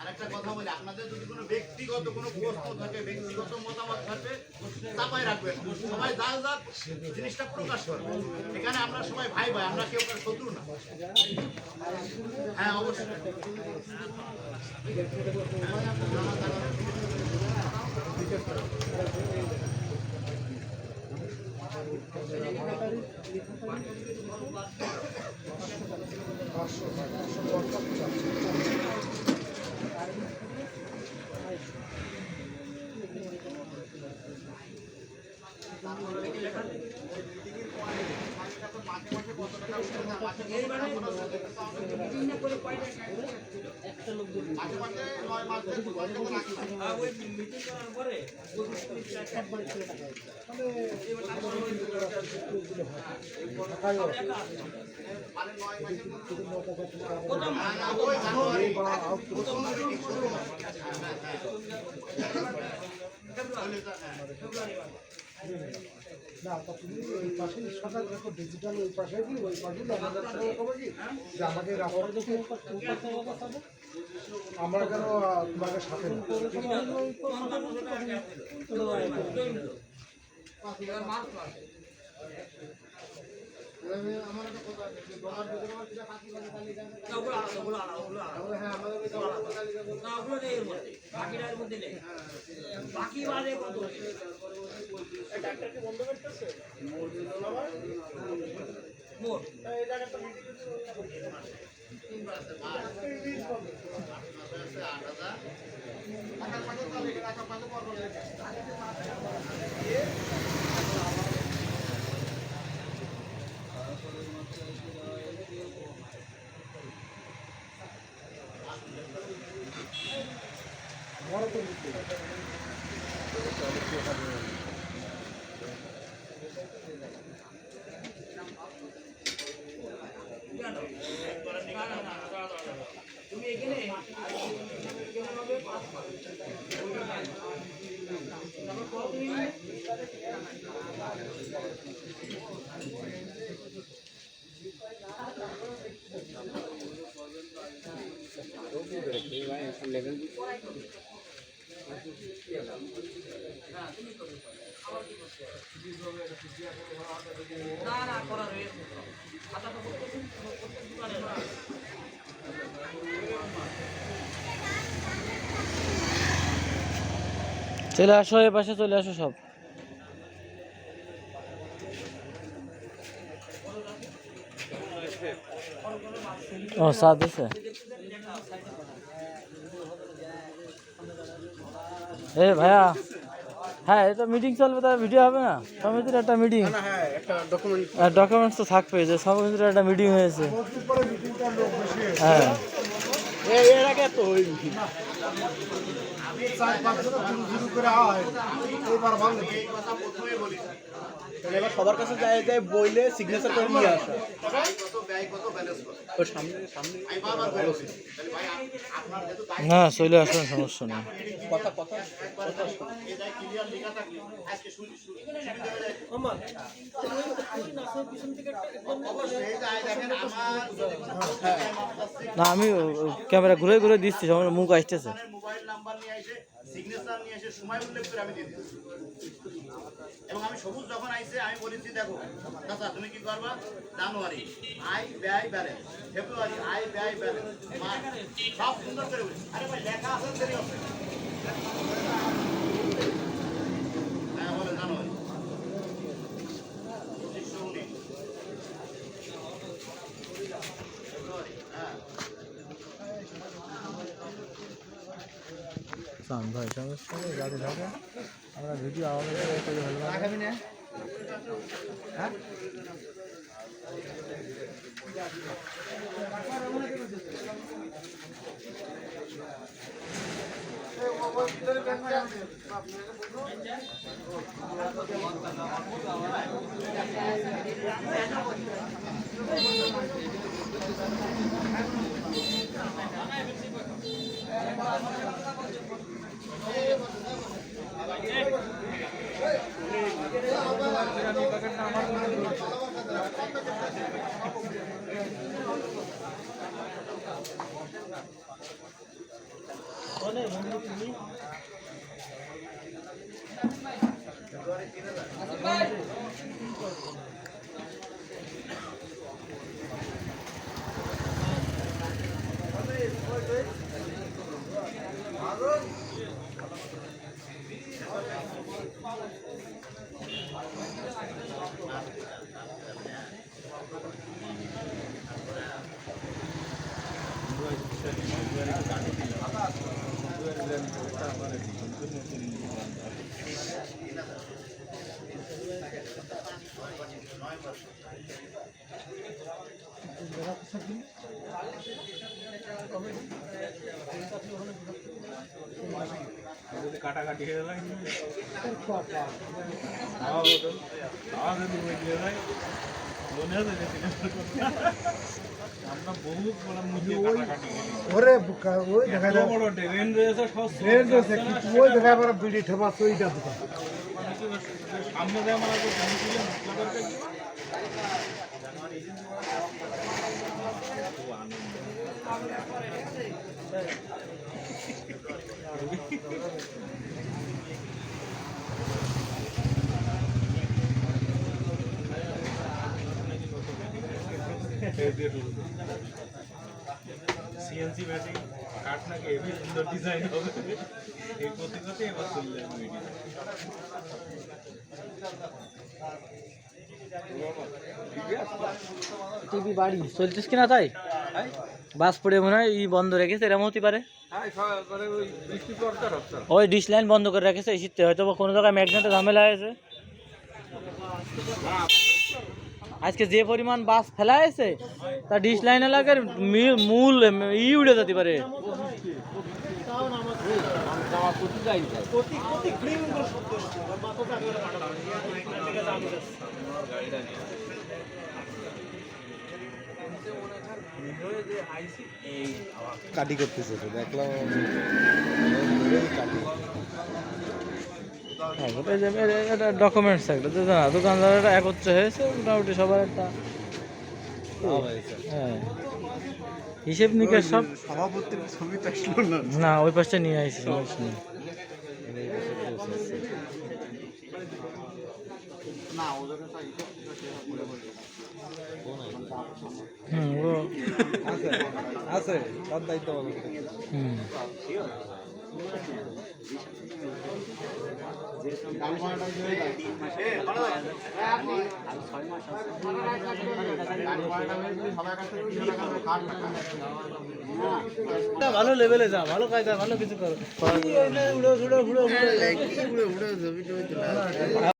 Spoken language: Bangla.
আরেকটা কথা বলি, আপনাদের যদি কোনো ব্যক্তিগত কোনো প্রশ্ন থাকে, ব্যক্তিগত মতামত থাকে চাপাই রাখবেন। সবাই যার যার জিনিসটা প্রকাশ করবে। এখানে আমরা সবাই ভাই ভাই, আমরা কেউ কারও শত্রু না। হ্যাঁ অবশ্যই। মানে না, না, ওই জানুয়ারি প্রথম meeting শুরু হয়। হ্যাঁ, হ্যাঁ, হ্যাঁ। না ওই পাশে সকাল দেখো ডিজিটাল ওই পাশে কি ওই পাশে আমাদের কি যে আমাকে আমরা কেন তোমাকে সাথে নিই? এভাবে আমার একটা কথা আছে, যে ডলার যদি আমার যেটা বাকি বাদে কত আছে আট হাজার টাকার পাশে তাহলে এটা টাকার পাশে পর করে রেখে। বড় তো নিতে তুমি এখানে তুমি না না করা রয়েছে আচ্ছা তো প্রত্যেক প্রত্যেক দোকানে না চলে আসো এ পাশে চলে আসো সব। ও সাথ দিছে। এ ভাইয়া হ্যাঁ এটা মিটিং চলবে তার ভিডিও হবে না? সমিতির একটা মিটিং হ্যাঁ ডকুমেন্টস তো থাকবে যে সমিতির একটা মিটিং হয়েছে। হ্যাঁ। এর আগে তো চার পাঁচ জন শুরু শুরু করে হয় এবার ভালো এই কথা প্রথমে বলি এবার সবার কাছে যায় যায় বইলে সিগনেচার করে নিয়ে আসা। ব্যয় কত ব্যয় কত ব্যালেন্স কত ওই সামনে সামনে। আমি বারবার বলছি তাহলে ভাই আপ- আপনার যেহেতু দায়িত্ব না চলে আসুন সমস্যা নেই। কথা কথা। হয়ে না, আমি ক্যামেরা ঘুরে ঘুরে দিচ্ছি আমার মুখ আসতেছে। মোবাইল নাম্বার নিয়ে এসে সিগনেচার নিয়ে এসে সময় আমি এবং আমি সবুজ যখন আইছে, আমি বলেছি, দেখো দাদা তুমি কি করবা? জানুয়ারি, আয়, ব্যয় ব্যালেন্স ফেব্রুয়ারি, আয়, ব্যয় ব্যালেন্স সব সুন্দর করে আরে ভাই, লেখা আছে। চান্স হয় সঙ্গে সঙ্গে যাতে থাকে আমরা ভিডিও আমাদের করে ভালো হ্যাঁ যায় খাওয়া বদল খাওয়া যদি বদলে যায় মনে আছে আমরা ওরে বুকা ওই দেখা যায় ট্রেন রয়েছে ট্রেন রয়েছে কিন্তু ওই দেখা আবার বিড়ি ঠেমা ওইটা দোকান সামনে দেয় আমার তো জানি সিএনসি ব্যাটিং কাঠ নাকি হেভি সুন্দর ডিজাইন হবে। এই করতে করতে এবার চললে ভিডিও টিভি বাড়ি। চলছিস কিনা তাই? বাস পড়ে মনে হয় ই বন্ধ রেখেছে এরকম হতে পারে। ওই ডিশ লাইন বন্ধ করে রেখেছে এই শীতে। হয়তো কোনো জায়গায় ম্যাগনেটে ঝামেলা হয়েছে। আজকে যে পরিমাণ বাস ফেলা হয়েছে তা ডিশ লাইন এলাকার মূল ই উড়ে যেতে পারে। কাটি করতেছে দেখলাম। কাটি এটা ডকুমেন্টস একটা যে না দোকানদাররা একত্রে হয়েছে মোটামুটি সবার একটা হ্যাঁ। হিসেব নিকেশ সব সভাপতির ছবি তো আসলো না। না ওই পাশটা নিয়ে আসি সমস্যা নেই। হুম ও আছে আছে তার দায়িত্ব হুম। ভালো লেভেলে যা ভালো কায়দা ভালো কিছু করো। উড়ো উড়ো উড়ো উড়ো।